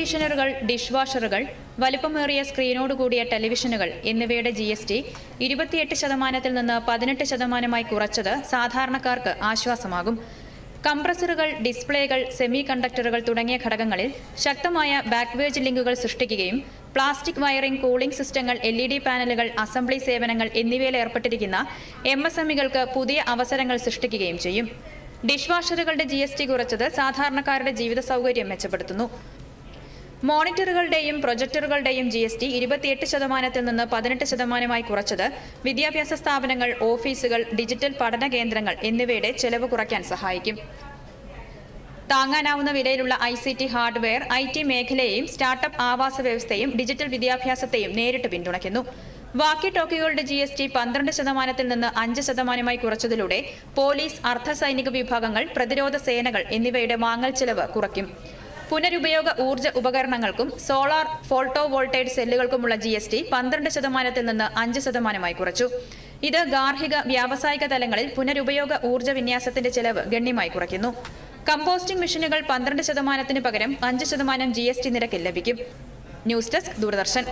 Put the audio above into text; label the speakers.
Speaker 1: കണ്ടീഷണറുകൾ dish വാഷറുകൾ വലിപ്പമേറിയ സ്ക്രീനോട് കൂടിയ ടെലിവിഷനുകൾ എന്നിവയുടെ G S T ഇരുപത്തിയെട്ട് ശതമാനത്തിൽ നിന്ന് പതിനെട്ട് ശതമാനമായി കുറച്ചത് സാധാരണക്കാർക്ക് ആശ്വാസമാകും. കംപ്രസറുകൾ ഡിസ്പ്ലേകൾ സെമി കണ്ടക്ടറുകൾ തുടങ്ങിയ ഘടകങ്ങളിൽ ശക്തമായ ബാക്ക്വേജ് ലിങ്കുകൾ സൃഷ്ടിക്കുകയും പ്ലാസ്റ്റിക് വയറിംഗ് കൂളിംഗ് സിസ്റ്റങ്ങൾ എൽ ഇ ഡി പാനലുകൾ അസംബ്ലി സേവനങ്ങൾ എന്നിവയിൽ ഏർപ്പെട്ടിരിക്കുന്ന എം എസ് എമ്മികൾക്ക് പുതിയ അവസരങ്ങൾ സൃഷ്ടിക്കുകയും ചെയ്യും. ഡിഷ് വാഷറുകളുടെ ജി എസ് ടി കുറച്ചത് സാധാരണക്കാരുടെ ജീവിത സൗകര്യം മെച്ചപ്പെടുത്തുന്നു. മോണിറ്ററുകളുടെയും പ്രൊജക്ടറുകളുടെയും ജി എസ് ടി ഇരുപത്തിയെട്ട് ശതമാനത്തിൽ നിന്ന് പതിനെട്ട് ശതമാനമായി കുറച്ചത് വിദ്യാഭ്യാസ സ്ഥാപനങ്ങൾ ഓഫീസുകൾ ഡിജിറ്റൽ പഠന കേന്ദ്രങ്ങൾ എന്നിവയുടെ ചെലവ് കുറയ്ക്കാൻ സഹായിക്കും. താങ്ങാനാവുന്ന വിലയിലുള്ള I C T hardware I T മേഖലയെയും സ്റ്റാർട്ടപ്പ് ആവാസ വ്യവസ്ഥയും ഡിജിറ്റൽ വിദ്യാഭ്യാസത്തെയും നേരിട്ട് പിന്തുണയ്ക്കുന്നു. വാക്കി ടോക്കികളുടെ ജി എസ് ടി പന്ത്രണ്ട് ശതമാനത്തിൽ നിന്ന് അഞ്ച് ശതമാനമായി കുറച്ചതിലൂടെ പോലീസ് അർദ്ധസൈനിക വിഭാഗങ്ങൾ പ്രതിരോധ സേനകൾ എന്നിവയുടെ വാങ്ങൽ ചെലവ് കുറയ്ക്കും. പുനരുപയോഗ ഊർജ ഉപകരണങ്ങൾക്കും സോളാർ ഫോൾട്ടോ വോൾട്ടേജ് സെല്ലുകൾക്കുമുള്ള ജി എസ് ടി പന്ത്രണ്ട് ശതമാനത്തിൽ നിന്ന് അഞ്ച് ശതമാനമായി കുറച്ചു. ഇത് ഗാർഹിക വ്യാവസായിക തലങ്ങളിൽ പുനരുപയോഗ ഊർജ വിന്യാസത്തിന്റെ ചെലവ് ഗണ്യമായി കുറയ്ക്കുന്നു. കമ്പോസ്റ്റിംഗ് മെഷീനുകൾ പന്ത്രണ്ട് ശതമാനത്തിന് പകരം അഞ്ച് ശതമാനം ജി എസ് ടി നിരക്കിൽ ലഭിക്കും. News desk Doordarshan.